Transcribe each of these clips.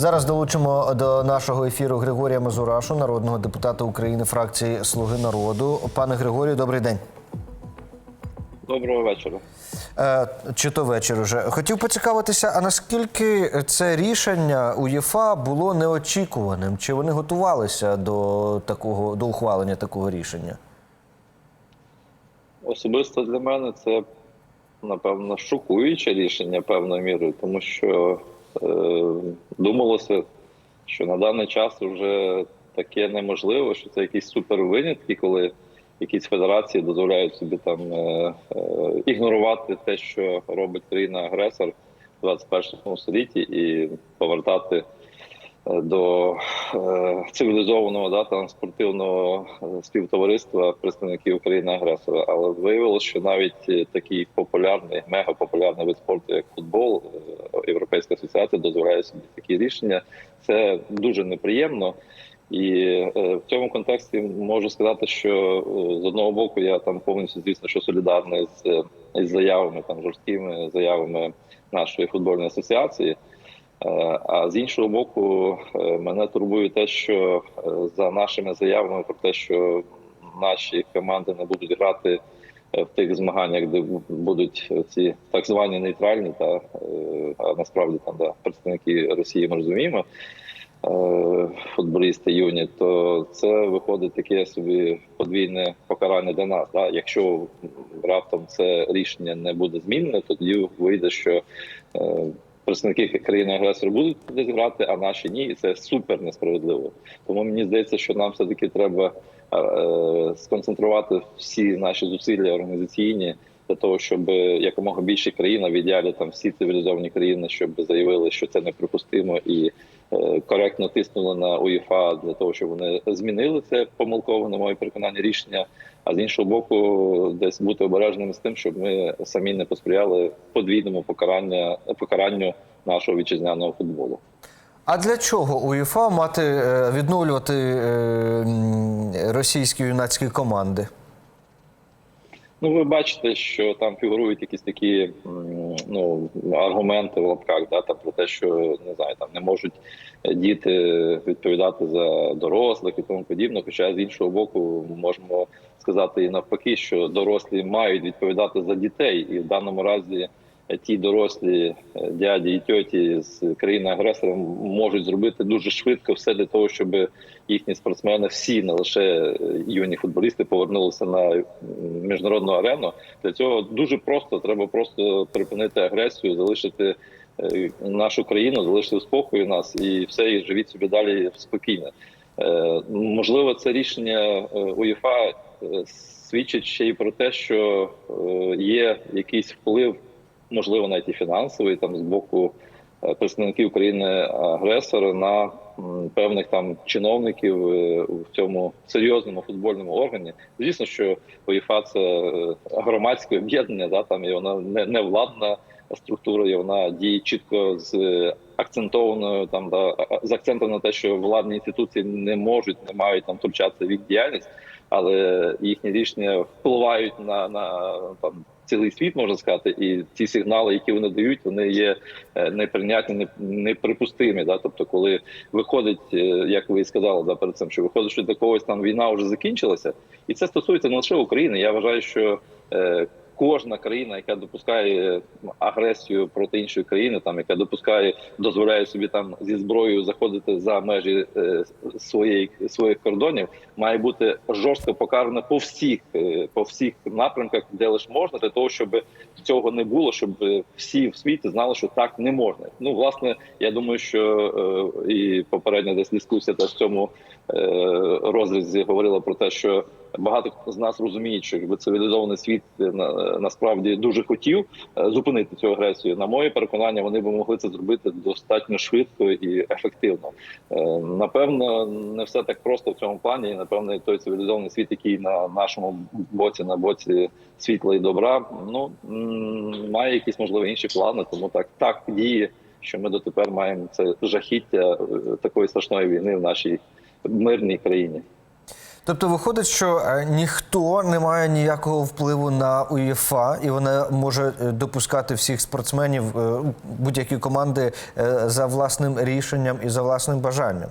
Зараз долучимо до нашого ефіру Григорія Мазурашу, народного депутата України фракції Слуги народу. Пане Григорію, добрий день. Доброго вечора. Е, Чи то вечір уже хотів поцікавитися, а наскільки це рішення УЄФА було неочікуваним? Чи вони готувалися до такого до ухвалення такого рішення? Особисто для мене це напевно шокуюче рішення певною мірою, тому що думалося, що на даний час вже таке неможливо, що це якісь супервинятки, коли якісь федерації дозволяють собі там е, е, ігнорувати те, що робить країна-агресор в 21 столітті, і повертати е, до е, цивілізованого да, там, спортивного е, співтовариства представників країни агресора. Але виявилося, що навіть е, такий популярний, мегапопулярний вид спорту, як футбол, е, Європейська асоціація дозволяє собі такі рішення. Це дуже неприємно. І е, в цьому контексті можу сказати, що е, з одного боку я там повністю звісно, що солідарний з, е, із заявами там жорсткими заявами нашої футбольної асоціації. Е, А з іншого боку, е, мене турбує те, що е, за нашими заявами про те, що наші команди не будуть грати в тих змаганнях, де будуть ці так звані нейтральні, та а насправді там да, представники Росії ми розуміємо. Футболісти юні, то це виходить таке собі подвійне покарання для нас. Да? Якщо раптом це рішення не буде змінене, то тоді вийде, що представники країни агресора будуть десь грати, а наші ні, і це супер несправедливо. Тому мені здається, що нам все таки треба е, сконцентрувати всі наші зусилля організаційні для того, щоб якомога більше країн, в ідеалі там всі цивілізовані країни, щоб заявили, що це неприпустимо і е, коректно тиснули на УЄФА для того, щоб вони змінили це помилкове, на моє переконання, рішення. А з іншого боку, десь бути обережними з тим, щоб ми самі не посприяли подвійному покарання покаранню нашого вітчизняного футболу. А для чого УЄФА мати е, відновлювати е, російські юнацькі команди? Ну, ви бачите, що там фігурують якісь такі ну аргументи в лапках, да, там про те, що не знаю, там не можуть діти відповідати за дорослих і тому подібне. Хоча з іншого боку, можемо сказати і навпаки, що дорослі мають відповідати за дітей, і в даному разі ті дорослі е, дяді і тьоті з країни агресора можуть зробити дуже швидко все для того, щоб їхні спортсмени, всі не лише е, юні футболісти, повернулися на міжнародну арену. Для цього дуже просто треба просто припинити агресію, залишити е, нашу країну, залишити в спокою нас і все, і живіть собі далі спокійно. Можливо, це рішення УЄФА свідчить ще й про те, що є якийсь вплив, можливо, навіть і фінансовий там з боку е, представників країни агресора на певних там чиновників е, в цьому серйозному футбольному органі. Звісно, що УЄФА це е, громадське об'єднання, да там і вона не, не владна структура, і вона діє чітко з е, акцентованою там да з акцентом на те, що владні інституції не можуть, не мають там втручатися в їх діяльність, але їхні рішення впливають на, на там. Цілий світ можна сказати, і ці сигнали, які вони дають, вони є е, неприйнятні, не- неприпустимі. Да? Тобто, коли виходить, е, як ви і сказали, да, перед цим, що виходить, що для когось там війна вже закінчилася, і це стосується не лише України. Я вважаю, що е, кожна країна, яка допускає агресію проти іншої країни, там яка допускає, дозволяє собі там зі зброєю заходити за межі е, своєї своїх кордонів, має бути жорстко покарана по всіх е, по всіх напрямках, де лише можна, для того, щоб цього не було, щоб всі в світі знали, що так не можна. Ну власне, я думаю, що е, і попередня десь дискусія теж в цьому розрізі говорила про те, що багато з нас розуміє, що якби цивілізований світ е, на, насправді дуже хотів е, зупинити цю агресію. На моє переконання, вони би могли це зробити достатньо швидко і ефективно. Е, Напевно, не все так просто в цьому плані. І напевно, той цивілізований світ, який на нашому боці, на боці світла і добра, ну має якісь можливо інші плани. Тому так так діє, що ми дотепер маємо це жахіття е, такої страшної війни в нашій мирній країні. Тобто виходить, що е, ніхто не має ніякого впливу на УЄФА, і вона може е, допускати всіх спортсменів е, будь-які команди за власним рішенням і за власним бажанням.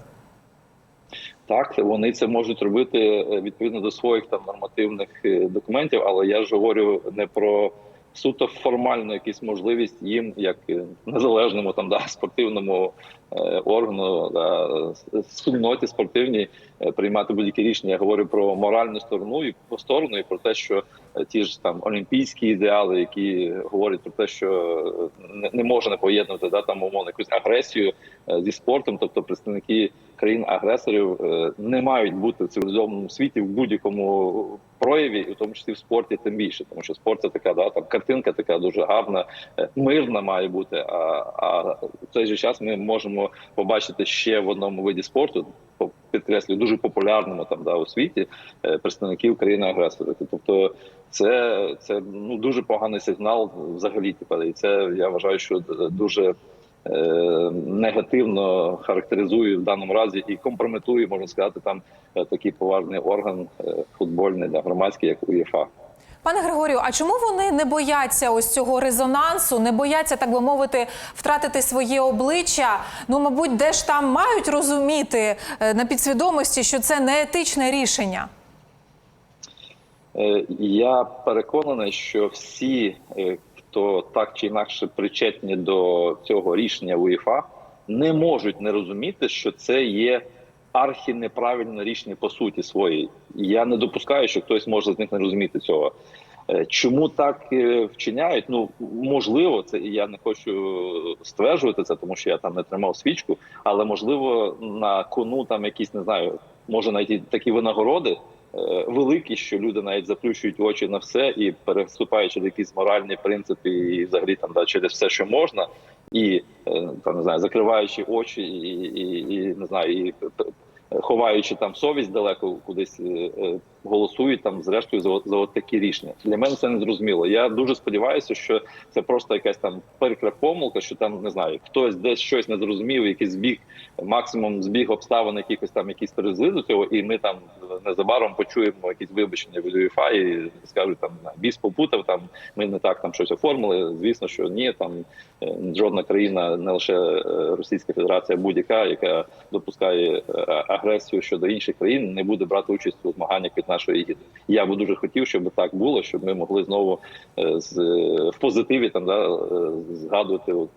Так, вони це можуть робити відповідно до своїх там нормативних документів, але я ж говорю не про суто формально якісь можливість їм, як незалежному там да спортивному е, органу, да, спільноті спортивній приймати будь-які рішення. Я говорю про моральну сторону і по сторону, і про те, що е, ті ж там олімпійські ідеали, які говорять про те, що е, не, можна поєднувати да там умовно якусь агресію е, зі спортом, тобто представники країн-агресорів е, не мають бути в цивілізованому світі в будь-якому прояві, в тому числі в спорті, тим більше, тому що спорт це така, да там картинка така дуже гарна, е, мирна має бути. А, а в той же час ми можемо побачити ще в одному виді спорту, по- підкреслюю, дуже популярному там да у світі е, представників країни-агресора. Тобто, це, це ну дуже поганий сигнал взагалі. Тепер і це я вважаю, що дуже е, негативно характеризує в даному разі і компрометує, можна сказати, там е, такий поважний орган футбольний да, громадський, як УЄФА. Пане Григорію, а чому вони не бояться ось цього резонансу, не бояться, так би мовити, втратити своє обличчя? Ну, мабуть, де ж там мають розуміти е, на підсвідомості, що це не етичне рішення? Е, Я переконаний, що всі, е, хто так чи інакше причетні до цього рішення УЄФА, не можуть не розуміти, що це є архінеправильне рішення по суті своїй. Я не допускаю, що хтось може з них не розуміти цього. Е, Чому так е, вчиняють? Ну можливо, це і я не хочу стверджувати це, тому що я там не тримав свічку, але можливо на кону там якісь не знаю, може навіть такі винагороди великі, що люди навіть заплющують очі на все і переступаючи через якісь моральні принципи, і взагалі там да, через все, що можна, і е, там не знаю, закриваючи очі, і, і, і не знаю, і п- ховаючи там совість далеко кудись е, е, голосують там, зрештою за, за от такі рішення. Для мене це не зрозуміло. Я дуже сподіваюся, що це просто якась там перекра помилка, що там не знаю, хтось десь щось не зрозумів, якийсь збіг, максимум збіг обставин, якихось там якісь привезли до цього, і ми там незабаром почуємо якісь вибачення від УЄФА і скажуть там біс попутав, там ми не так там щось оформили. Звісно, що ні, там е, жодна країна, не лише е, Російська Федерація, будь-яка, яка допускає е, агресію щодо інших країн, не буде брати участь у змаганнях від нашої гіди. Я би дуже хотів, щоб так було, щоб ми могли знову е, з е, в позитиві там да е, згадувати от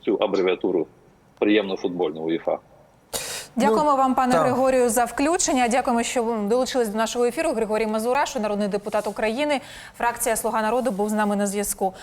цю абревіатуру приємно футбольного УЄФА. Дякуємо вам, пане так. Григорію, за включення. Дякуємо, що ви долучились до нашого ефіру. Григорій Мазурашу, народний депутат України. Фракція Слуга народу був з нами на зв'язку.